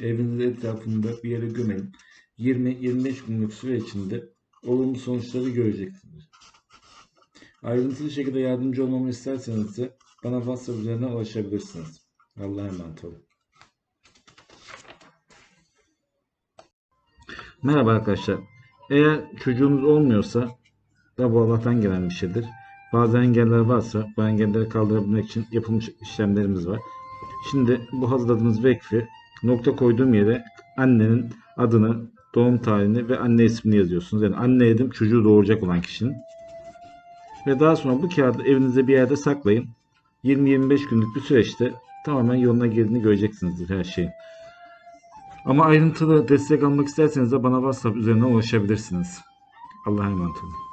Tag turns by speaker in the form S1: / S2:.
S1: Evinizin etrafında bir yere gömelim. 20-25 günlük süre içinde olumlu sonuçları göreceksiniz. Ayrıntılı şekilde yardımcı olmamı isterseniz de bana WhatsApp üzerinden ulaşabilirsiniz. Allah'a emanet olun. Merhaba arkadaşlar. Eğer çocuğunuz olmuyorsa da bu Allah'tan gelen bir şeydir. Bazı engeller varsa bu engelleri kaldırabilmek için yapılmış işlemlerimiz var. Şimdi bu hazırladığımız vekfi nokta koyduğum yere annenin adını, doğum tarihini ve anne ismini yazıyorsunuz. Yani anne dedim çocuğu doğuracak olan kişinin. Ve daha sonra bu kağıdı evinizde bir yerde saklayın. 20-25 günlük bir süreçte tamamen yoluna girdiğini göreceksinizdir her şeyin. Ama ayrıntılı destek almak isterseniz de bana WhatsApp üzerinden ulaşabilirsiniz. Allah'a emanet olun.